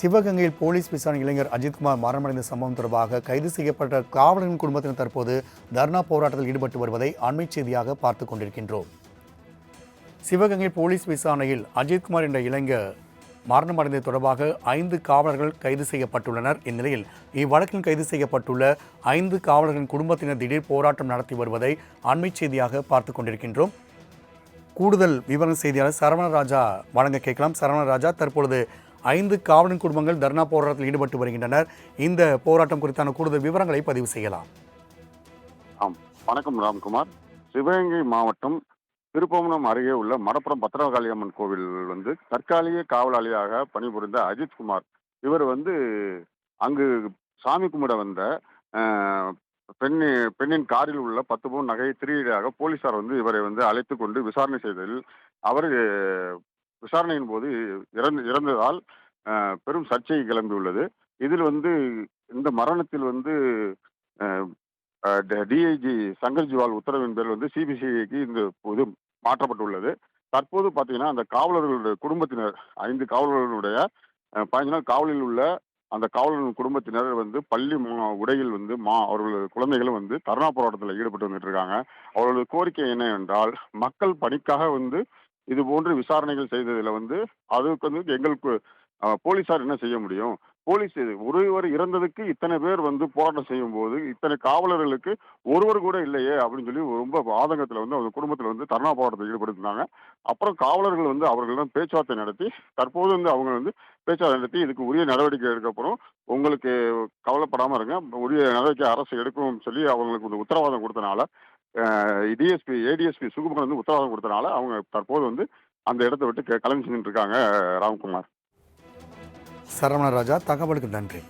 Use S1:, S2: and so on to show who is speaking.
S1: சிவகங்கையில் போலீஸ் விசாரணை இளைஞர் அஜித்குமார் மரணமடைந்த சம்பவம் தொடர்பாக கைது செய்யப்பட்ட காவலரின் குடும்பத்தினர் தற்போது தர்ணா போராட்டத்தில் ஈடுபட்டு வருவதை அண்மை செய்தியாக பார்த்துக் கொண்டிருக்கின்றோம். சிவகங்கை போலீஸ் விசாரணையில் அஜித்குமார் என்ற இளைஞர் மரணமடைந்தது தொடர்பாக ஐந்து காவலர்கள் கைது செய்யப்பட்டுள்ளனர். இந்நிலையில் இவ்வழக்கில் கைது செய்யப்பட்டுள்ள ஐந்து காவலர்களின் குடும்பத்தினர் திடீர் போராட்டம் நடத்தி வருவதை அண்மை செய்தியாக பார்த்துக் கொண்டிருக்கின்றோம். கூடுதல் விவரம் செய்தியாளர் சரவணராஜா வழங்க கேட்கலாம். சரவணராஜா தற்பொழுது ஐந்து காவலன் குடும்பங்கள் தர்ணா போராட்டத்தில் ஈடுபட்டு வருகின்றனர். இந்த போராட்டம் குறித்தான கூடுதல் விவரங்களை பதிவு செய்யலாம்.
S2: ஆம் வணக்கம் ராம்குமார். சிவகங்கை மாவட்டம் திருப்பவனம் அருகே உள்ள மடப்புறம் பத்திரகாளியம்மன் கோவில் வந்து தற்காலிக காவலாளியாக பணிபுரிந்த அஜித்குமார் இவர் வந்து அங்கு சாமி கும்பிட வந்த அஹ், பெண்ணி பெண்ணின் காரில் உள்ள பத்து பவுன் நகையை திருடியதாக போலீசார் வந்து இவரை வந்து அழைத்து கொண்டு விசாரணை செய்ததில் அவர் விசாரணையின் போது இறந்து இறந்ததால் பெரும் சர்ச்சை கிளம்பியுள்ளது. இதில் வந்து இந்த மரணத்தில் வந்து டிஐஜி சங்கர் ஜிவால் உத்தரவின் பேரில் வந்து சிபிசிஐக்கு இந்த இது மாற்றப்பட்டுள்ளது. தற்போது பார்த்தீங்கன்னா அந்த காவலர்களுடைய குடும்பத்தினர் ஐந்து காவலர்களுடைய பதினஞ்சு நாள் காவலில் உள்ள அந்த காவலர்கள் குடும்பத்தினர் வந்து பள்ளி மா- உடையில் வந்து மா அவர்களது குழந்தைகளும் வந்து தர்ணா போராட்டத்தில் ஈடுபட்டு வந்துட்டு இருக்காங்க. அவர்களது கோரிக்கை என்ன என்றால் மக்கள் பணிக்காக வந்து இது போன்று விசாரணைகள் செய்ததில் வந்து அதுக்கு வந்து எங்களுக்கு போலீஸார் என்ன செய்ய முடியும்? போலீஸ் ஒருவர் இறந்ததுக்கு இத்தனை பேர் வந்து போராட்டம் செய்யும் போது இத்தனை காவலர்களுக்கு ஒருவர் கூட இல்லையே அப்படின்னு சொல்லி ரொம்ப ஆதங்கத்தில் வந்து அவங்க குடும்பத்தில் வந்து தர்ணா போராட்டத்தில் ஈடுபடுத்தினாங்க அப்புறம் காவலர்கள் வந்து அவர்களிடம் பேச்சுவார்த்தை நடத்தி தற்போது வந்து அவங்க வந்து பேச்சுவார்த்தை நடத்தி இதுக்கு உரிய நடவடிக்கை எடுக்கப்புறம் உங்களுக்கு கவலைப்படாமல் இருங்க. உரிய நடவடிக்கை அரசு எடுக்கும் சொல்லி அவங்களுக்கு உத்தரவாதம் கொடுத்தனால டிஎஸ்பி ஏடிஎஸ்பி சுகுமார் வந்து உத்தரவாதம் கொடுத்தனால அவங்க தற்போது வந்து அந்த இடத்த விட்டு கிளம்பி செஞ்சுட்டு இருக்காங்க ராம்குமார்.
S1: சரவணராஜா தகவலுக்கு நன்றி.